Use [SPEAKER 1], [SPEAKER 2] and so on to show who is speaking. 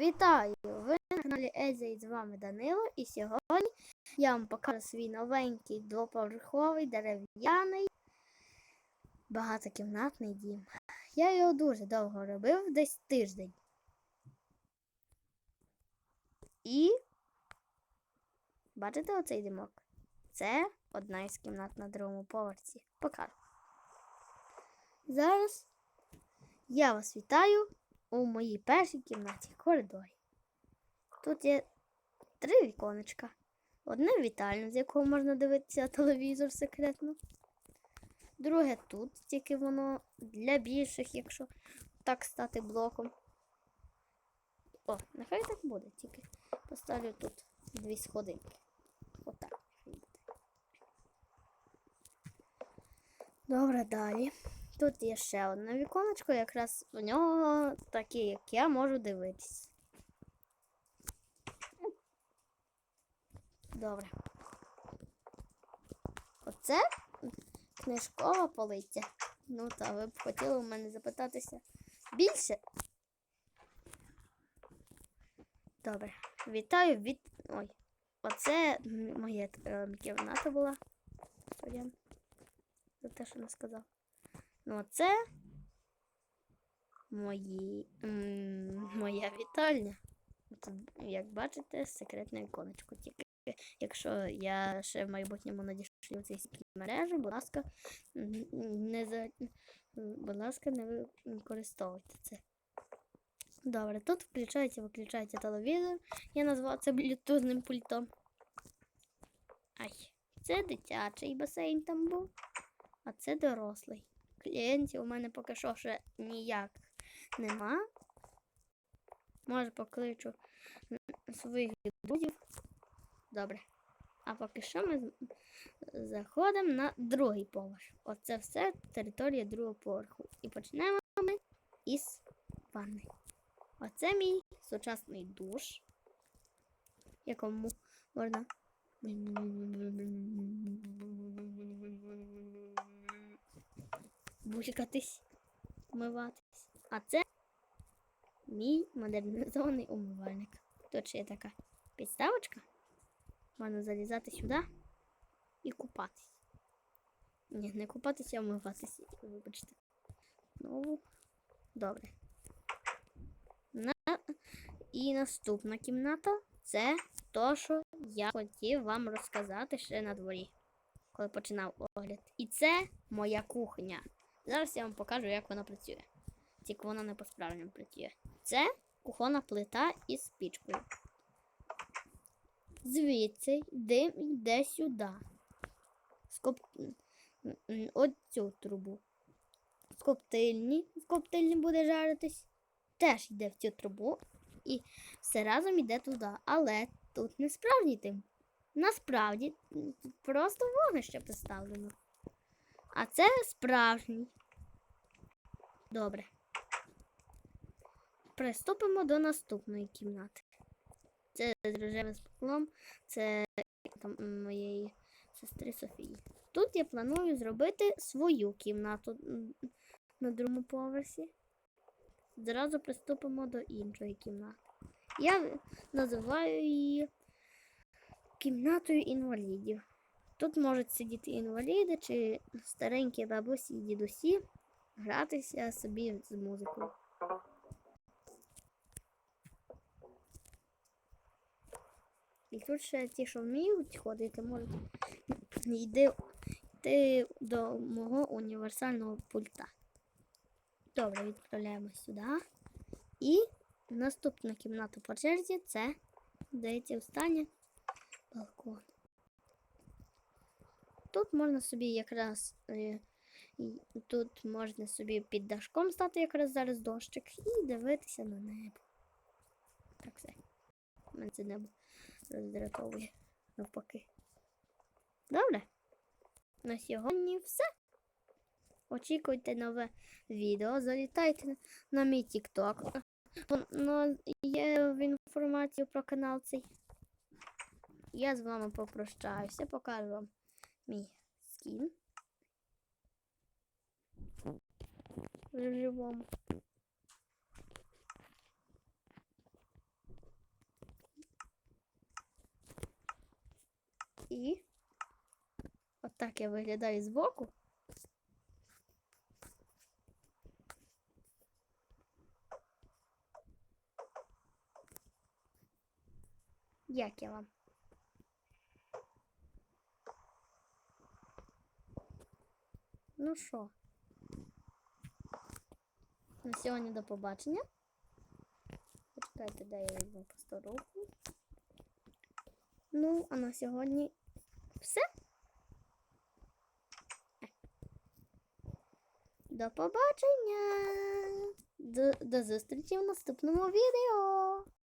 [SPEAKER 1] Вітаю! Ви на каналі Езя і з вами Данило. І сьогодні я вам покажу свій новенький двоповерховий дерев'яний багатокімнатний дім. Я його дуже довго робив, десь тиждень. І бачите оцей димок? Це одна із кімнат на другому поверсі. Покажу. Зараз я вас вітаю у моїй першій кімнаті коридорі. Тут є три віконечка. Одне вітальне, з якого можна дивитися телевізор секретно. Друге тут, тільки воно для більших, якщо так стати блоком. О, нехай так буде, тільки поставлю тут дві сходинки. Отак. Добре, далі. Тут є ще одне віконечко, якраз в нього таке, як я можу дивитись. Добре. Оце книжкова полиця. Ну, та ви б хотіли у мене запитатися більше. Добре. Вітаю від. Ой. Оце моя е, кімната була. За те, що не сказав. Ну, це мої, моя вітальня. Тут, як бачите, секретне іконечко. Тільки якщо я ще в майбутньому надішлю цій мережі, будь ласка, не за, будь ласка, не використовуйте це. Добре, тут включається, виключається телевізор. Я назвав це блютузним пультом. Ай, це дитячий басейн там був, а це дорослий клієнтів у мене поки що ще ніяк нема. Може покличу своїх друзів. Добре. А поки що ми заходимо на другий поверх. Оце все територія другого поверху. І почнемо ми із ванни. Оце мій сучасний душ, якому можна булькатись, вмиватись. А це мій модернізований умивальник. Тут є така підставочка. Можна залізати сюди і купатись. Ні, не купатися, а вмиватися, вибачте. Ну, добре. На... І наступна кімната це то, що я хотів вам розказати ще на дворі, коли починав огляд. І це моя кухня. Зараз я вам покажу, як вона працює. Тільки вона не по-справжньому працює. Це кухонна плита із пічкою. Звідси дим йде сюди. З коп... м, м, От цю трубу. З коптильні. В коптильні буде жаритись. Теж йде в цю трубу. І все разом йде туди. Але тут не справжній дим. Насправді просто вогнище поставлено. А це справжній. Добре. Приступимо до наступної кімнати. Це з рожевим склом, це там моєї сестри Софії. Тут я планую зробити свою кімнату на другому поверсі. Зразу приступимо до іншої кімнати. Я називаю її кімнатою інвалідів. Тут можуть сидіти інваліди чи старенькі бабусі і дідусі, гратися собі з музикою. І тут ще ті, що вміють ходити, можуть йти, йти до мого універсального пульта. Добре, відправляємо сюди. І наступна кімната по черзі це, здається, остання балкон. Тут можна собі якраз е, тут можна собі під дашком стати якраз зараз дощик і дивитися на небо. Так все. Мене це небо роздратовує навпаки. Добре. На сьогодні все. Очікуйте нове відео. Залітайте на- мій TikTok. Воно є в інформацію про канал цей. Я з вами попрощаюся, покажу вам мій скін. в живом. І отак От я виглядаю збоку. Як я вам? Ну что На сьогодні до побачення. Почекайте, де я візьму просто руку. Ну, а на сьогодні все. До побачення. До, до зустрічі в наступному відео.